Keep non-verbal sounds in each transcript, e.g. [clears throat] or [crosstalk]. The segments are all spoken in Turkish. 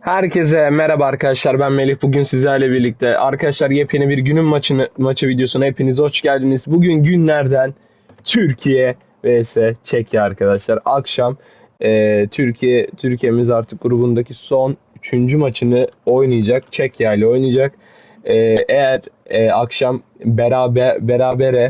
Herkese merhaba arkadaşlar ben Melih bugün sizlerle birlikte arkadaşlar yepyeni bir günün maçını maçı videosuna hepiniz hoş geldiniz. Bugün günlerden Türkiye vs Çekya arkadaşlar akşam e, Türkiye Türkiye'miz artık grubundaki son 3. maçını oynayacak Çekya ile oynayacak. E, eğer e, akşam beraber berabere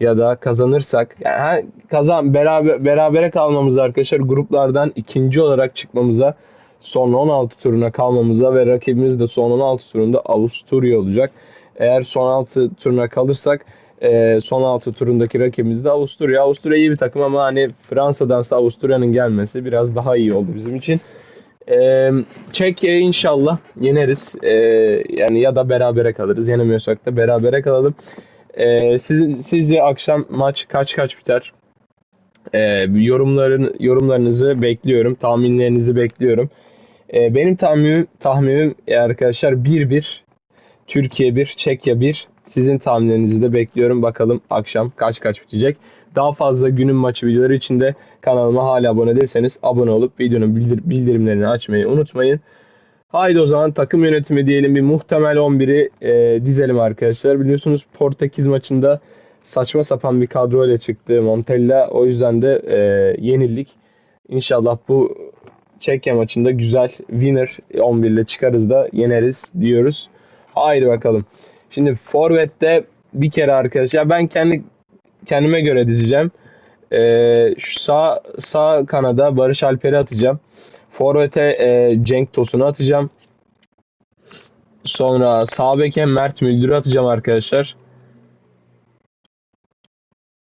ya da kazanırsak yani kazan beraber berabere kalmamız arkadaşlar gruplardan ikinci olarak çıkmamıza son 16 turuna kalmamıza ve rakibimiz de son 16 turunda Avusturya olacak. Eğer son 6 turuna kalırsak e, son 6 turundaki rakibimiz de Avusturya. Avusturya iyi bir takım ama hani Fransa'dansa Avusturya'nın gelmesi biraz daha iyi oldu bizim için. E, inşallah yeneriz. E, yani ya da berabere kalırız. Yenemiyorsak da berabere kalalım. E, sizin, sizce akşam maç kaç kaç biter? E, yorumların yorumlarınızı bekliyorum. Tahminlerinizi bekliyorum. E, benim tahminim, tahminim arkadaşlar 1-1 Türkiye 1, Çekya 1. Sizin tahminlerinizi de bekliyorum. Bakalım akşam kaç kaç bitecek. Daha fazla günün maçı videoları için de kanalıma hala abone değilseniz abone olup videonun bildir- bildirimlerini açmayı unutmayın. Haydi o zaman takım yönetimi diyelim bir muhtemel 11'i e, dizelim arkadaşlar. Biliyorsunuz Portekiz maçında saçma sapan bir kadro ile çıktı Montella. O yüzden de e, yenildik. İnşallah bu Çekya maçında güzel winner 11 ile çıkarız da yeneriz diyoruz. Haydi bakalım. Şimdi Forvet'te bir kere arkadaşlar ben kendi kendime göre dizeceğim. Ee, şu sağ sağ kanada Barış Alper'i atacağım. Forvet'e e, Cenk Tosun'u atacağım. Sonra sağ beke Mert Müldür'ü atacağım arkadaşlar.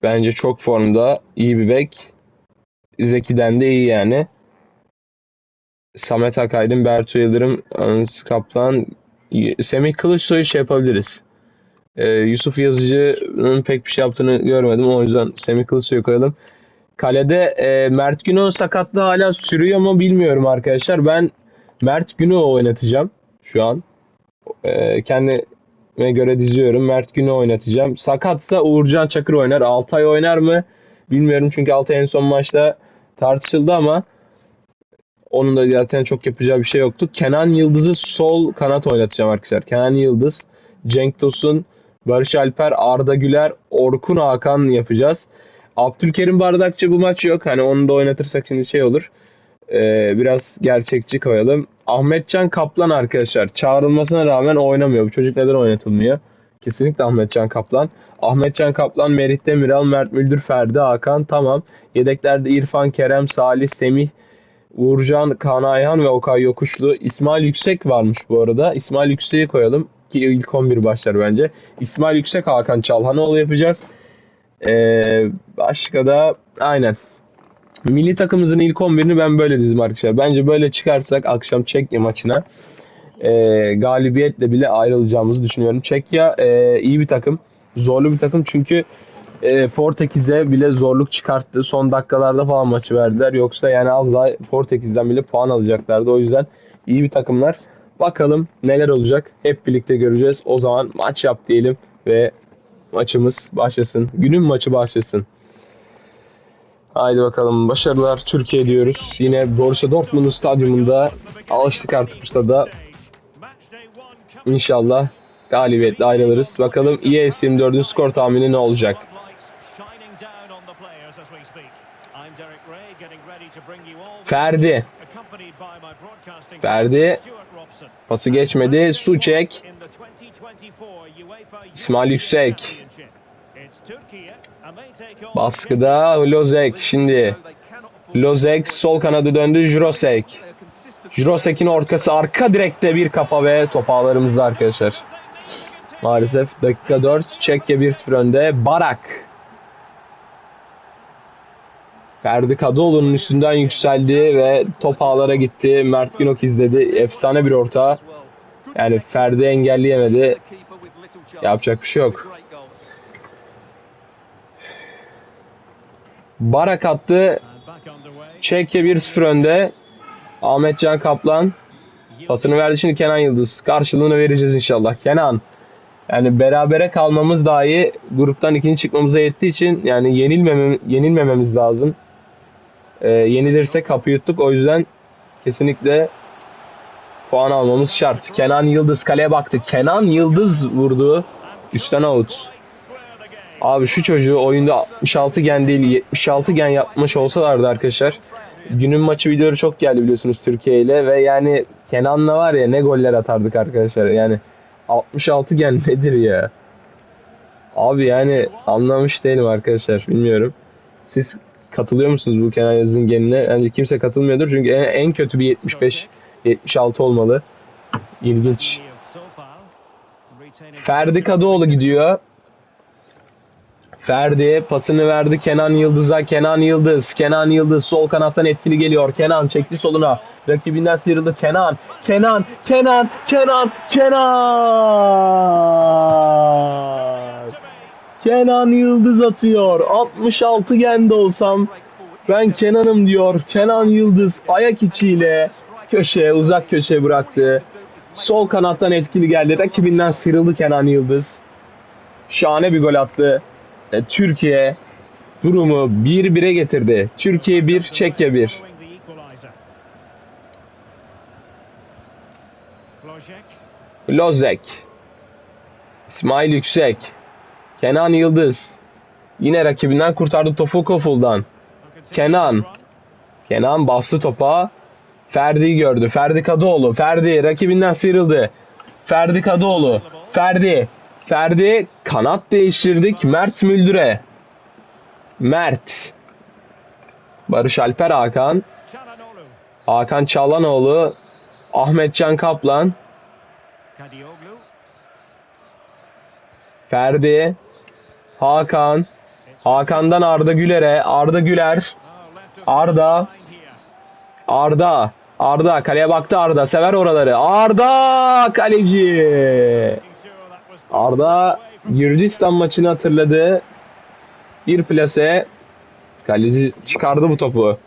Bence çok formda. iyi bir bek. Zeki'den de iyi yani. Samet Akaydın, Bertu Yıldırım, Anız Kaplan, Semih Kılıçsoy'u şey yapabiliriz. Ee, Yusuf Yazıcı'nın pek bir şey yaptığını görmedim. O yüzden Semih Kılıçsoy'u koyalım. Kalede e, Mert Günok'un sakatlığı hala sürüyor mu bilmiyorum arkadaşlar. Ben Mert Günok'u oynatacağım şu an. E, kendime göre diziyorum. Mert Günok'u oynatacağım. Sakatsa Uğurcan Çakır oynar. Altay oynar mı? Bilmiyorum çünkü Altay en son maçta tartışıldı ama onun da zaten çok yapacağı bir şey yoktu. Kenan Yıldız'ı sol kanat oynatacağım arkadaşlar. Kenan Yıldız, Cenk Tosun, Barış Alper, Arda Güler, Orkun Hakan yapacağız. Abdülkerim Bardakçı bu maç yok. Hani onu da oynatırsak şimdi şey olur. Ee, biraz gerçekçi koyalım. Ahmetcan Kaplan arkadaşlar. Çağrılmasına rağmen oynamıyor. Bu çocuk neden oynatılmıyor? Kesinlikle Ahmetcan Kaplan. Ahmetcan Kaplan, Merih Demiral, Mert Müldür, Ferdi Hakan. Tamam. Yedeklerde İrfan, Kerem, Salih, Semih, Uğurcan, Kaan Ayhan ve Okay Yokuşlu. İsmail Yüksek varmış bu arada. İsmail Yüksek'i koyalım ki ilk 11 başlar bence. İsmail Yüksek, Hakan Çalhanoğlu yapacağız. Ee, başka da aynen. Milli takımımızın ilk 11'ini ben böyle dizdim arkadaşlar. Bence böyle çıkarsak akşam Çekya maçına e, galibiyetle bile ayrılacağımızı düşünüyorum. Çekya e, iyi bir takım. Zorlu bir takım çünkü e, Portekiz'e bile zorluk çıkarttı. Son dakikalarda falan maçı verdiler. Yoksa yani az daha Portekiz'den bile puan alacaklardı. O yüzden iyi bir takımlar. Bakalım neler olacak. Hep birlikte göreceğiz. O zaman maç yap diyelim ve maçımız başlasın. Günün maçı başlasın. Haydi bakalım başarılar Türkiye diyoruz. Yine Borussia Dortmund stadyumunda alıştık artık stada. İnşallah galibiyetle ayrılırız. Bakalım ES 24'ün skor tahmini ne olacak? Ferdi. Ferdi. Pası geçmedi. Suçek. İsmail Yüksek. Baskıda Lozek şimdi. Lozek sol kanadı döndü Jurosek. Jurosek'in ortası arka direkte bir kafa ve top ağlarımızda arkadaşlar. Maalesef dakika 4 Çekya 1-0 önde. Barak. Ferdi Kadıoğlu'nun üstünden yükseldi ve top ağlara gitti. Mert Günok izledi. Efsane bir orta. Yani Ferdi engelleyemedi. Yapacak bir şey yok. Barak attı. Çekya 1-0 önde. Ahmet Can Kaplan pasını verdi şimdi Kenan Yıldız. Karşılığını vereceğiz inşallah. Kenan. Yani berabere kalmamız dahi gruptan ikinci çıkmamıza yettiği için yani yenilmemem, yenilmememiz lazım. Ee, yenilirse kapı yuttuk. O yüzden kesinlikle puan almamız şart. Kenan Yıldız kaleye baktı. Kenan Yıldız vurdu. Üstten out. Abi şu çocuğu oyunda 66 gen değil 76 gen yapmış olsalardı arkadaşlar. Günün maçı videoları çok geldi biliyorsunuz Türkiye ile ve yani Kenan'la var ya ne goller atardık arkadaşlar. Yani 66 gen nedir ya? Abi yani anlamış değilim arkadaşlar bilmiyorum. Siz katılıyor musunuz bu Kenan Yıldız'ın genine? Bence kimse katılmıyordur çünkü en, en kötü bir 75 76 olmalı. İlginç. Ferdi Kadıoğlu gidiyor. Ferdi pasını verdi Kenan Yıldız'a. Kenan Yıldız. Kenan Yıldız sol kanattan etkili geliyor. Kenan çekti soluna. Rakibinden sıyrıldı Kenan. Kenan, Kenan, Kenan, Kenan. Kenan Yıldız atıyor. 66 gende olsam ben Kenan'ım diyor. Kenan Yıldız ayak içiyle köşeye, uzak köşeye bıraktı. Sol kanattan etkili geldi. Rakibinden sıyrıldı Kenan Yıldız. Şahane bir gol attı. E, Türkiye durumu 1-1'e getirdi. Türkiye 1, Çekya 1. Lozek. İsmail Yüksek. Kenan Yıldız. Yine rakibinden kurtardı topu Koful'dan. Kenan. Kenan bastı topa. Ferdi'yi gördü. Ferdi Kadıoğlu. Ferdi rakibinden sıyrıldı. Ferdi Kadıoğlu. Ferdi. Ferdi kanat değiştirdik. Mert Müldür'e. Mert. Barış Alper Hakan. Hakan Çalhanoğlu. Ahmetcan Kaplan. Ferdi. Hakan. Hakan'dan Arda Güler'e. Arda Güler. Arda. Arda. Arda kaleye baktı Arda. Sever oraları. Arda kaleci. Arda Gürcistan maçını hatırladı. Bir plase. Kaleci çıkardı bu topu.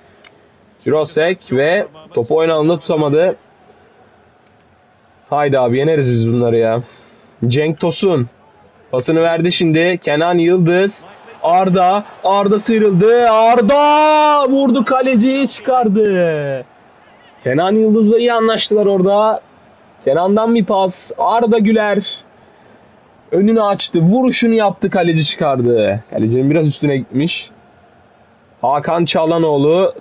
Jurosek ve topu oyun alanında tutamadı. Haydi abi yeneriz biz bunları ya. Cenk Tosun. Pasını verdi şimdi. Kenan Yıldız. Arda. Arda sıyrıldı. Arda vurdu kaleciyi çıkardı. Kenan Yıldız'la iyi anlaştılar orada. Kenan'dan bir pas. Arda Güler. Önünü açtı. Vuruşunu yaptı. Kaleci çıkardı. Kalecinin biraz üstüne gitmiş. Hakan Çalhanoğlu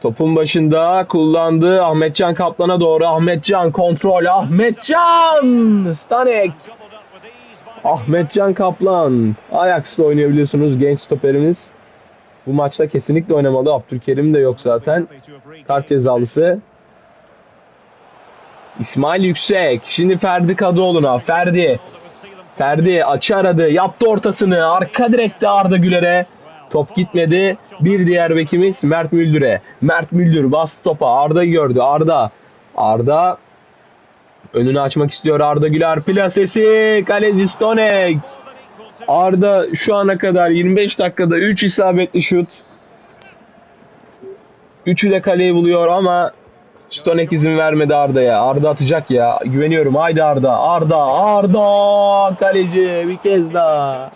topun başında kullandı. Ahmetcan Kaplan'a doğru. Ahmetcan kontrol. Ahmetcan! Stanek. Ahmetcan Kaplan. Ajax'ta oynayabiliyorsunuz genç stoperimiz. Bu maçta kesinlikle oynamalı. Abdülkerim de yok zaten. Kart cezalısı. İsmail Yüksek. Şimdi Ferdi Kadıoğlu'na. Ferdi. Ferdi açı aradı. Yaptı ortasını. Arka direkte Arda Güler'e. Top gitmedi. Bir diğer bekimiz Mert Müldür'e. Mert Müldür bastı topa. Arda'yı gördü. Arda. Arda önünü açmak istiyor Arda Güler. Plasesi. Kaleci Stonek. Arda şu ana kadar 25 dakikada 3 isabetli şut. Üçü de kaleyi buluyor ama Stonek izin vermedi Arda'ya. Arda atacak ya. Güveniyorum. Haydi Arda. Arda. Arda. Kaleci bir kez daha.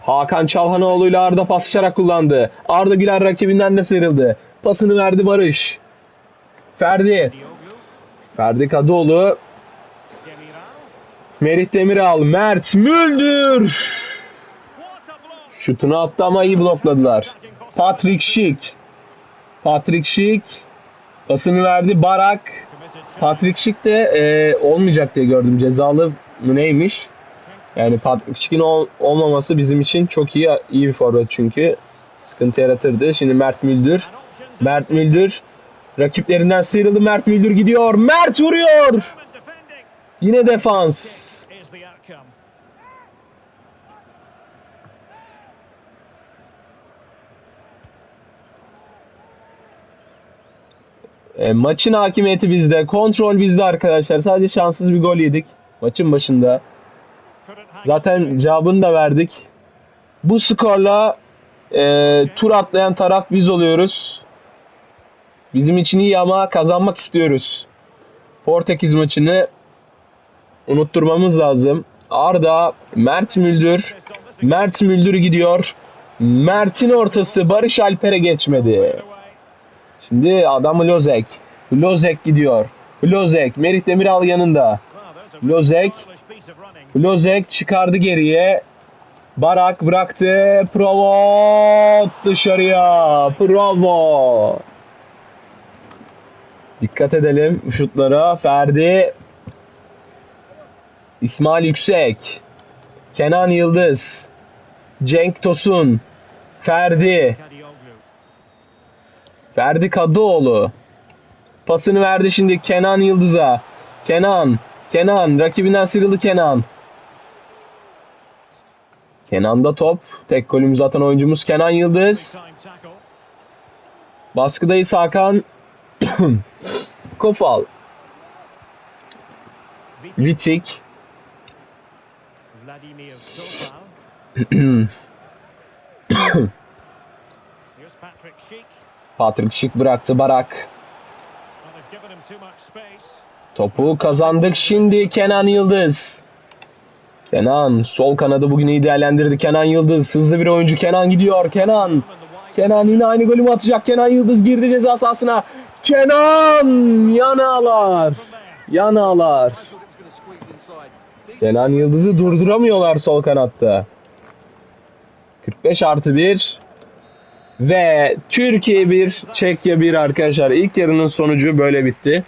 Hakan Çalhanoğlu ile Arda paslaşarak kullandı. Arda Güler rakibinden de sıyrıldı. Pasını verdi Barış. Ferdi. Ferdi Kadıoğlu. Merih Demiral. Mert Müldür. Şutunu attı ama iyi blokladılar. Patrick Schick. Patrick Schick. Pasını verdi Barak. Patrick Schick de e, olmayacak diye gördüm. Cezalı mı neymiş? Yani Patrick Schick'in ol, olmaması bizim için çok iyi iyi bir forvet çünkü. Sıkıntı yaratırdı. Şimdi Mert Müldür. Mert Müldür. Rakiplerinden sıyrıldı. Mert Müldür gidiyor. Mert vuruyor. Yine defans. E, maçın hakimiyeti bizde. Kontrol bizde arkadaşlar. Sadece şanssız bir gol yedik. Maçın başında. Zaten cevabını da verdik. Bu skorla e, tur atlayan taraf biz oluyoruz. Bizim için iyi ama kazanmak istiyoruz. Portekiz maçını unutturmamız lazım. Arda, Mert Müldür. Mert Müldür gidiyor. Mert'in ortası Barış Alper'e geçmedi. Şimdi adam Lozek. Lozek gidiyor. Lozek, Merih Demiral yanında. Lozek. Lozek çıkardı geriye. Barak bıraktı. Provo dışarıya. Provo. Dikkat edelim şutlara. Ferdi. İsmail Yüksek. Kenan Yıldız. Cenk Tosun. Ferdi. Ferdi Kadıoğlu. Pasını verdi şimdi Kenan Yıldız'a. Kenan. Kenan. Rakibinden sıyrıldı Kenan. Kenan'da top. Tek golümüzü atan oyuncumuz Kenan Yıldız. Baskıdayız Hakan. [coughs] Kofal. Vitik. Vladimir [coughs] Sofal. Here's Patrick Schick. Patrick Schick bıraktı Barak. Topu kazandık şimdi Kenan Yıldız. Kenan sol kanadı bugün iyi değerlendirdi Kenan Yıldız. Hızlı bir oyuncu Kenan gidiyor. Kenan. Kenan yine aynı golü mü atacak? Kenan Yıldız girdi ceza sahasına. Kenan there. Yanağlar. Kenan Yıldız'ı durduramıyorlar sol kanatta. 45 artı 1 ve Türkiye 1, Çekya 1 arkadaşlar. İlk yarının sonucu böyle bitti.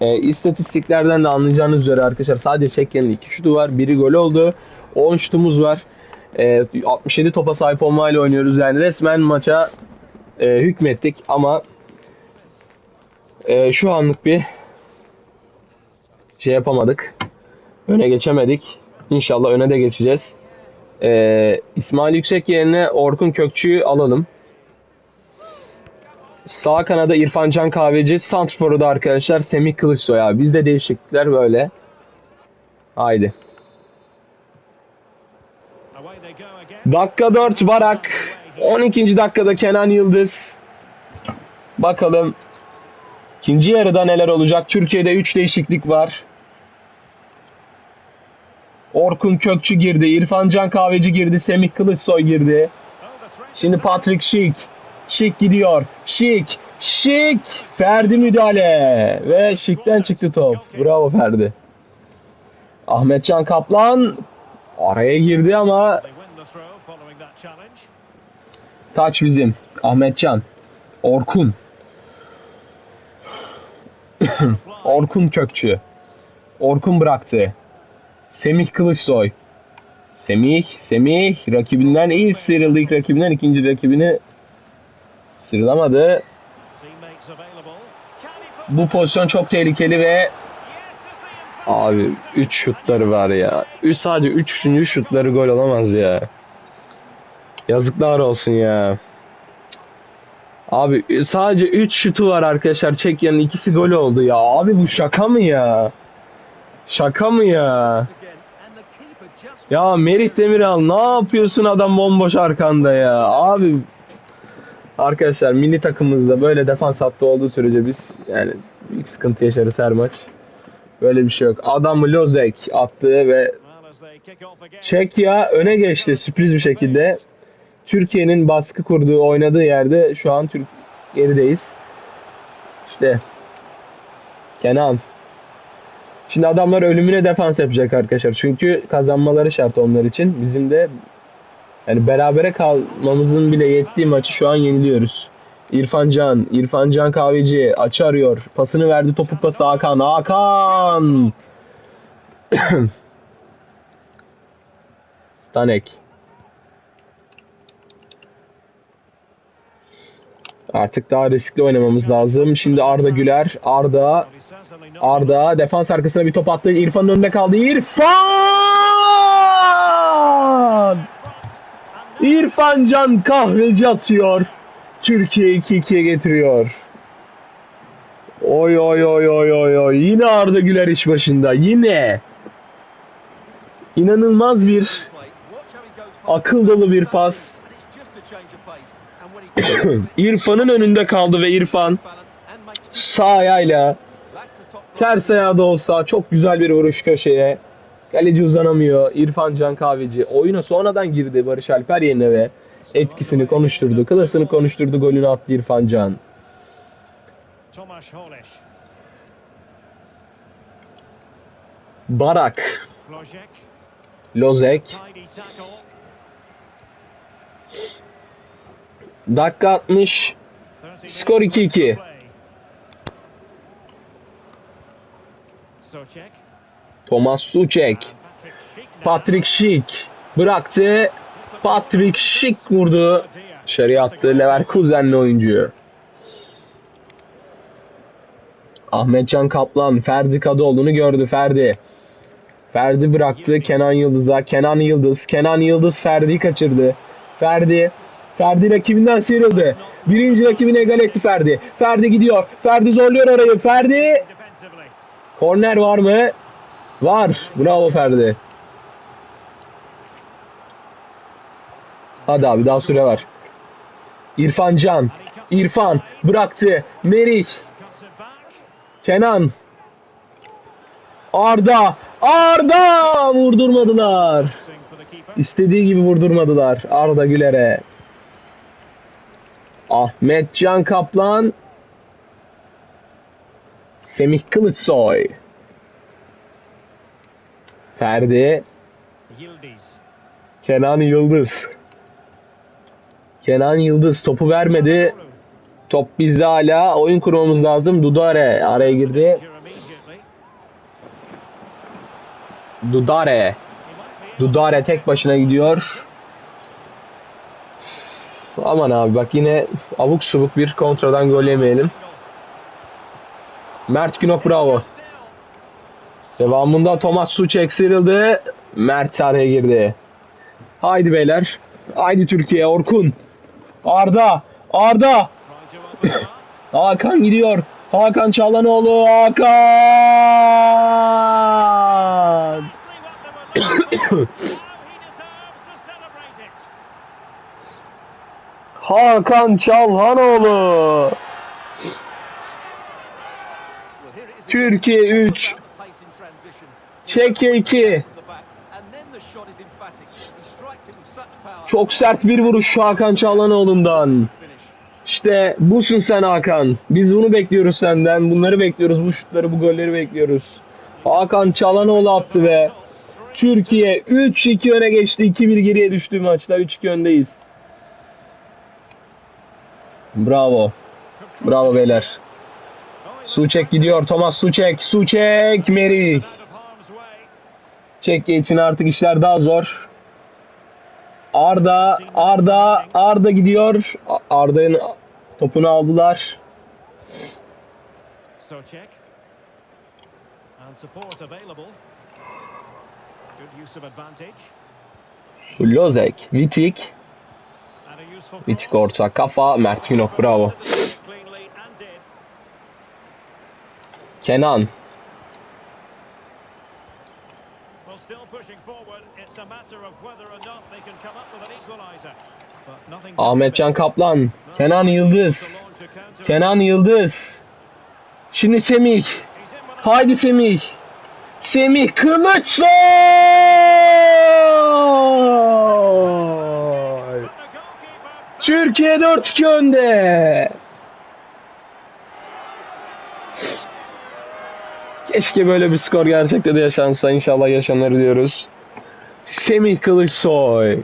E, istatistiklerden de anlayacağınız üzere arkadaşlar sadece Çekya'nın 2 şutu var. Biri gol oldu. 10 şutumuz var. E, 67 topa sahip olmayla oynuyoruz. Yani resmen maça e, hükmettik ama e, şu anlık bir şey yapamadık. Öne geçemedik. İnşallah öne de geçeceğiz. Ee, İsmail Yüksek yerine Orkun Kökçü'yü alalım. Sağ kanada İrfan Can Kahveci. Santrfor'u da arkadaşlar Semih Kılıçsoy abi. Bizde değişiklikler böyle. Haydi. Dakika 4 Barak. 12. dakikada Kenan Yıldız. Bakalım ikinci yarıda neler olacak. Türkiye'de 3 değişiklik var. Orkun Kökçü girdi. İrfan Can Kahveci girdi. Semih Kılıçsoy girdi. Şimdi Patrick Schick. Schick gidiyor. Schick. Schick. Ferdi müdahale. Ve Schick'ten çıktı top. Bravo Ferdi. Ahmetcan Kaplan araya girdi ama. Taç bizim. Ahmetcan. Orkun. [clears throat] Orkun Kökçü. Orkun bıraktı. Semih Kılıçsoy. Semih, Semih rakibinden iyi sıyrıldı ilk rakibinden ikinci rakibini sıyrılamadı. Bu pozisyon çok tehlikeli ve abi 3 şutları var ya. Üç, sadece 3. şutları gol olamaz ya. Yazıklar olsun ya. Abi sadece 3 şutu var arkadaşlar. Çekya'nın ikisi gol oldu ya. Abi bu şaka mı ya? Şaka mı ya? Ya Merih Demiral ne yapıyorsun adam bomboş arkanda ya? Abi arkadaşlar milli takımımızda böyle defans hattı olduğu sürece biz yani büyük sıkıntı yaşarız her maç. Böyle bir şey yok. Adam Lozek attı ve. Çekya öne geçti sürpriz bir şekilde. Türkiye'nin baskı kurduğu, oynadığı yerde şu an Türk gerideyiz. İşte Kenan. Şimdi adamlar ölümüne defans yapacak arkadaşlar. Çünkü kazanmaları şart onlar için. Bizim de yani berabere kalmamızın bile yettiği maçı şu an yeniliyoruz. İrfan Can, İrfan Can Kahveci açı arıyor. Pasını verdi topu pası Hakan. Hakan! [coughs] Stanek. Artık daha riskli oynamamız lazım. Şimdi Arda Güler. Arda. Arda defans arkasına bir top attı. İrfan'ın önünde kaldı. İrfan! İrfan Can kahveci atıyor. Türkiye 2-2'ye getiriyor. Oy oy oy oy oy oy. Yine Arda Güler iş başında. Yine. İnanılmaz bir akıl dolu bir pas. [coughs] İrfan'ın önünde kaldı ve İrfan sağ ayağıyla Ters ayağı da olsa çok güzel bir vuruş köşeye. Kaleci uzanamıyor. İrfan Can Kahveci oyuna sonradan girdi Barış Alper yerine ve etkisini konuşturdu. Klasını konuşturdu. Golünü attı İrfan Can. Barak. Lozek. Dakika 60. 30 Skor minutes 2-2. left to play. Socek. Thomas Suçek. Patrick Schick. Bıraktı. Patrick Schick vurdu. Dışarıya attı Leverkusen'li oyuncu. Ahmetcan Kaplan Ferdi Kadıoğlu'nu gördü Ferdi. Ferdi bıraktı Kenan Yıldız'a. Kenan Yıldız. Kenan Yıldız Ferdi'yi kaçırdı. Ferdi. Ferdi rakibinden sıyrıldı. Birinci rakibini egal etti Ferdi. Ferdi gidiyor. Ferdi zorluyor arayı. Ferdi. Korner var mı? Var. Bravo Ferdi. Hadi abi daha süre var. İrfan Can. İrfan bıraktı. Merih. Kenan. Arda. Arda vurdurmadılar. İstediği gibi vurdurmadılar Arda Güler'e. Ahmet Can Kaplan. Semih Kılıçsoy. Ferdi. Yildiz. Kenan Yıldız. Kenan Yıldız topu vermedi. Top bizde hala. Oyun kurmamız lazım. Dudare araya girdi. Dudare. Dudare tek başına gidiyor. Aman abi bak yine abuk subuk bir kontradan gol yemeyelim. Mert Günok bravo. Devamında Thomas Suçek sıyrıldı. Mert araya girdi. Haydi beyler. Haydi Türkiye Orkun. Arda. Arda. Hakan gidiyor. Hakan Çalhanoğlu. Hakan. Hakan Çalhanoğlu. Türkiye 3. Çekya 2. Çok sert bir vuruş Hakan Çalhanoğlu'ndan. İşte busun sen Hakan. Biz bunu bekliyoruz senden. Bunları bekliyoruz. Bu şutları, bu golleri bekliyoruz. Hakan Çalhanoğlu attı ve Türkiye 3-2 öne geçti. 2-1 geriye düştü maçta. 3-2 öndeyiz. Bravo. Bravo beyler. Suçek gidiyor. Thomas Suçek. Suçek. Way. Çekya için artık işler daha zor. Arda, Arda, Arda gidiyor. Arda'nın topunu aldılar. Socek. And Cross. orta kafa, Mert Günok bravo. Kenan. Ahmetcan Kaplan, Kenan Yıldız. Kenan Yıldız. Şimdi Semih, haydi Semih. Semih Kılıçsoy! Türkiye 4-2 önde. Keşke böyle bir skor gerçekte de yaşansa. İnşallah yaşanır diyoruz. Semih Kılıçsoy.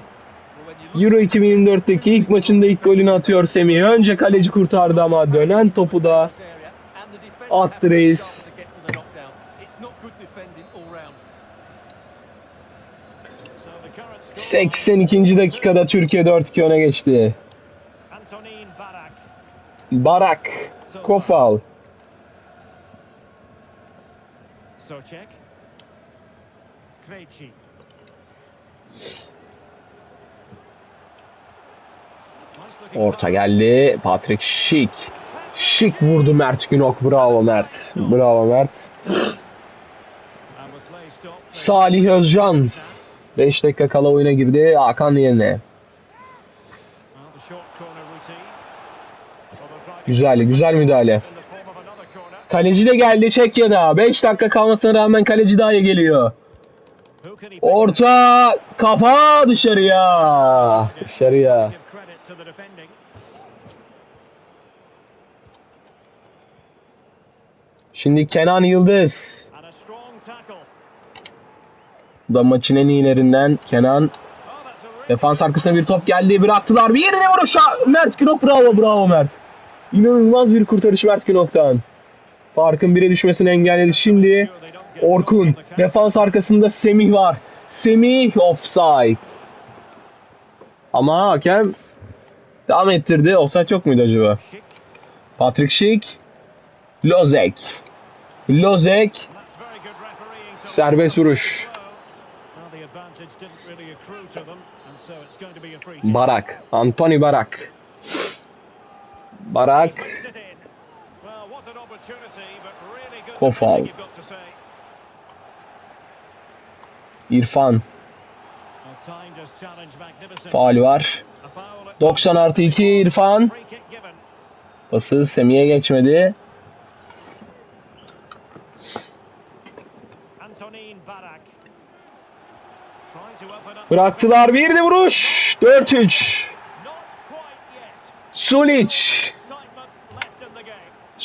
Euro 2024'teki ilk maçında ilk golünü atıyor Semih. Önce kaleci kurtardı ama dönen topu da attı reis. So the current score. 82. dakikada Türkiye 4-2 öne geçti. Barak. Kofal, Socek. Krejci. Orta geldi. Patrick Schick. Schick vurdu Mert Günok. Bravo Mert. Bravo Mert. Salih Özcan. 5 dakika kala oyuna girdi. Hakan yerine. Güzel, güzel müdahale. Kaleci de geldi Çekya'da. 5 dakika kalmasına rağmen kaleci daha geliyor. Orta kafa dışarıya. Dışarıya. Şimdi Kenan Yıldız. Bu da maçın en iyilerinden Kenan. Defans arkasına bir top geldi. Bıraktılar. Bir yerine vuruş. Mert Günok bravo bravo Mert. İnanılmaz bir kurtarış Mert Günok'tan. Farkın bire düşmesini engelledi. Şimdi Orkun. Defans arkasında Semih var. Semih offside. Ama hakem devam ettirdi. Offside yok muydu acaba? Patrick Schick. Lozek. Lozek. Serbest vuruş. Barak. Anthony Barak. Good Kofal. İrfan. Faul var. A foul at 90 artı 2 İrfan. Pası Semih'e geçmedi. Barak. Bıraktılar. Bir de vuruş. 4-3. Not quite yet. Sulic.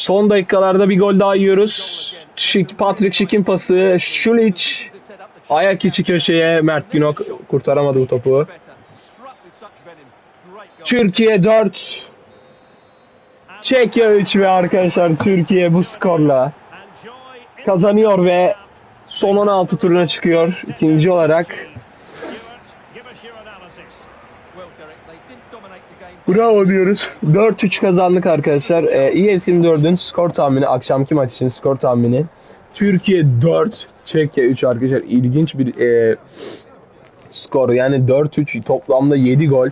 Son dakikalarda bir gol daha yiyoruz. Patrick Schick'in pası. Şulic. Ayak içi köşeye Mert Günok kurtaramadı bu topu. Türkiye 4. And Çekya 3 ve arkadaşlar Türkiye bu skorla kazanıyor ve son 16 turuna çıkıyor ikinci olarak. Bravo diyoruz. 4-3 kazandık arkadaşlar. Ee, EFC 4'ün skor tahmini, akşamki maç için skor tahmini. Türkiye 4, Çekya 3 arkadaşlar. İlginç bir e, skor. Yani 4-3 toplamda 7 gol.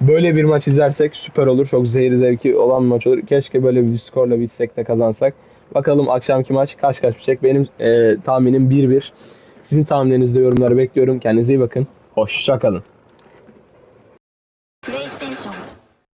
Böyle bir maç izlersek süper olur. Çok zehir zevki olan bir maç olur. Keşke böyle bir skorla bitsek de kazansak. Bakalım akşamki maç kaç kaç bitecek. Benim e, tahminim 1-1. Sizin tahminlerinizi de yorumlara bekliyorum. Kendinize iyi bakın. Hoşçakalın.